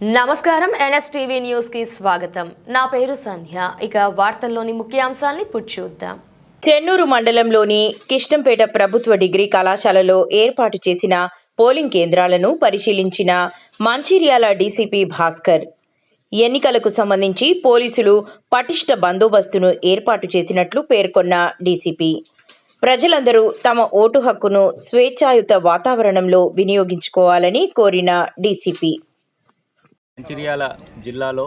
నమస్కారం ఎన్ఎస్టీవీ న్యూస్కి స్వాగతం. నా పేరు సంధ్య. ఇక వార్తల్లోని ముఖ్యాంశాల్ని చూద్దాం. చెన్నూరు మండలంలోని కిష్టంపేట ప్రభుత్వ డిగ్రీ కళాశాలలో ఏర్పాటు చేసిన పోలింగ్ కేంద్రాలను పరిశీలించిన మంచిర్యాల డీసీపీ భాస్కర్. ఎన్నికలకు సంబంధించి పోలీసులు పటిష్ట బందోబస్తును ఏర్పాటు చేసినట్లు పేర్కొన్న డీసీపీ. ప్రజలందరూ తమ ఓటు హక్కును స్వేచ్ఛాయుత వాతావరణంలో వినియోగించుకోవాలని కోరిన డీసీపీ. మంచిర్యాల జిల్లాలో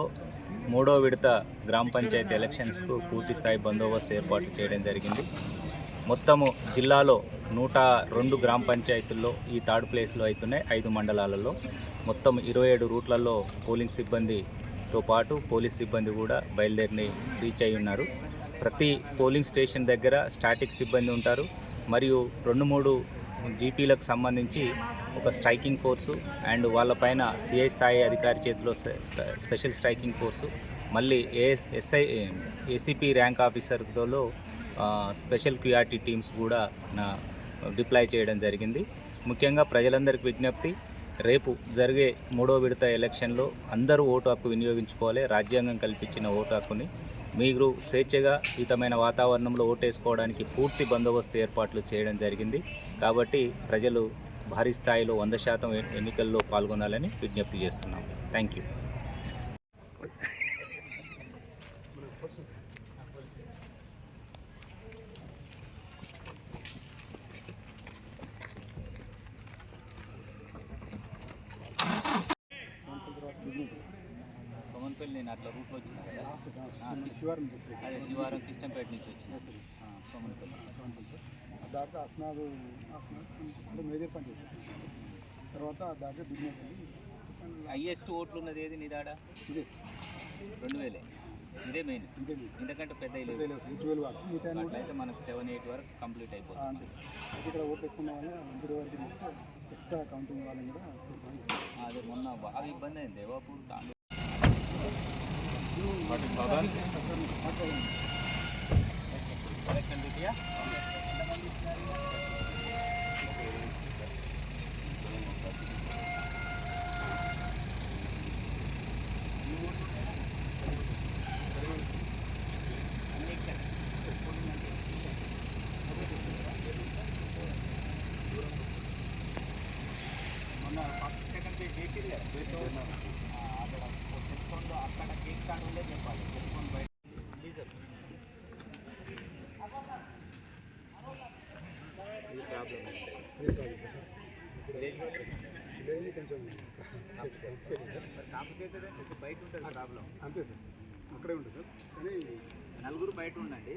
మూడో విడత గ్రామ పంచాయతీ ఎలక్షన్స్కు పూర్తి స్థాయి బందోబస్తు ఏర్పాటు చేయడం జరిగింది. మొత్తము జిల్లాలో నూట రెండు గ్రామ పంచాయతీల్లో ఈ థర్డ్ ప్లేస్లో అవుతున్నాయి ఐదు మండలాలలో. మొత్తం ఇరవై ఏడు రూట్లలో పోలింగ్ సిబ్బందితో పాటు పోలీస్ సిబ్బంది కూడా బయలుదేరిని రీచ్ అయి ఉన్నారు. ప్రతి పోలింగ్ స్టేషన్ దగ్గర స్టాటిక్ సిబ్బంది ఉంటారు. మరియు రెండు మూడు జీపీలకు సంబంధించి ఒక స్ట్రైకింగ్ ఫోర్సు అండ్ వాళ్ళపైన సిఐ స్థాయి అధికారి చేతిలో స్పెషల్ స్ట్రైకింగ్ ఫోర్సు. మళ్ళీ ఏ ఎస్ఐ ఏసీపీ ర్యాంక్ ఆఫీసర్తో స్పెషల్ క్యూఆర్టీ టీమ్స్ కూడా నా డిప్లాయ్ చేయడం జరిగింది. ముఖ్యంగా ప్రజలందరికీ విజ్ఞప్తి రేపు జరిగే మూడో విడత ఎలక్షన్లో అందరూ ఓటు హక్కు వినియోగించుకోవాలి రాజ్యాంగం కల్పించిన ఓటు హక్కుని. మీరు స్వేచ్ఛగా హితమైన వాతావరణంలో ఓటేసుకోవడానికి పూర్తి బందోబస్తు ఏర్పాట్లు చేయడం జరిగింది. కాబట్టి ప్రజలు భారీ స్థాయిలో వంద శాతం ఎన్నికల్లో పాల్గొనాలని విజ్ఞప్తి చేస్తున్నాం. థ్యాంక్ యూ కొమన్పల్లి నేను అట్లా రూట్లో వచ్చిన శివారం. అదే శివారం కృష్ణంపేట నుంచి వచ్చిన. సోమన్పల్లి దాంట్లో అస్నాద్ అంటే మేజర్ పని చేస్తాను తర్వాత దాంట్లో బిజినెస్ వెళ్ళి హైయెస్ట్ ఓట్లు ఉన్నది ఏది నీ దాడ? ఇదే. రెండు వేలే. ఇదే మెయిన్. పెద్ద ఇదే. ట్వెల్వ్ అన్ని కూడా అట్లయితే మనకు సెవెన్ ఎయిట్ వరకు కంప్లీట్ అయిపోతుంది. ఇక్కడ ఓట్లు ఎక్కువ ఇంటి వరకు ఎక్స్ట్రా కౌంటింగ్ వాళ్ళని కూడా అదే మొన్న బాగా ఇబ్బంది అయింది. దేవాపూర్ తాండూ ఎలక్షన్ డ్యూటీయా మొన్న ఫస్ట్ సెకండ్ పేజ్ చేసిరు కదా ఆ, అక్కడ తెచ్చుకోండి అక్కడ కేక్ కార్డు ఉండే చెప్పాలి తెచ్చుకొని బయట కొంచెం అంతే సార్. అక్కడే ఉంటుంది సార్. కానీ నలుగురు బయట ఉండండి.